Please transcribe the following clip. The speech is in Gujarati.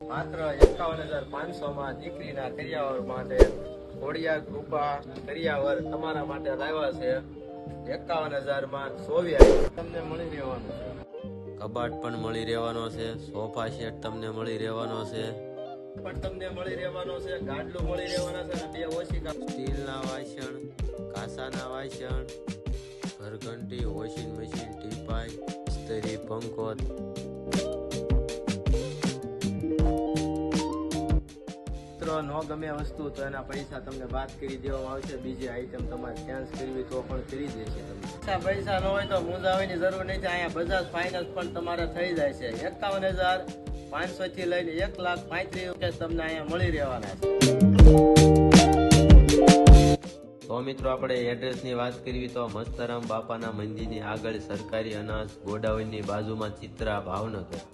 માત્ર એકાવન હજાર પાંચસો માં દીકરીના કરિયાવર માટે ઘોડિયા કૃપા કરિયાવર તમારા માટે લાવ્યા છે. એકાવન હજારમાં સોવિયા તમને મળી રહેવાનું છે. કબાટ પણ મળી રહેવાનો છે સોફા સેટ તમને મળી રહેવાનો છે. પણ તમને મળી રહેવાનો છે ગાડલું મળી રહેવાના છે અને બે ઓશિકા. સ્ટીલના વાસણ કાસાના વાસણ ઘરઘંટી વોશિંગ મશીન ટીપાઈ સ્ત્રી પંખો મિત્રો, ન ગમે વસ્તુ, તો એના પૈસા તમને વાત કરી દેવામાં આવશે. બીજી આઈટમ તમારે ચેન્જ કરવી તો પણ કરી દેશે પૈસા પૈસા ન હોય તો મૂંઝાવાની જરૂર નહીં છે અહીંયા બજાજ ફાઇનાન્સ પણ તમારે થઈ જાય છે. એકાવન હજાર પાંચસોથી લઈને એક લાખ પાંત્રીસ રૂપિયા તમને અહીંયા મળી રહેવાના છે. તો મિત્રો, આપણે એડ્રેસની વાત કરવી તો મસ્તરામ બાપાના મંદિરની આગળ સરકારી અનાજ ગોડાઉનની બાજુમાં ચિત્રા ભાવનગર.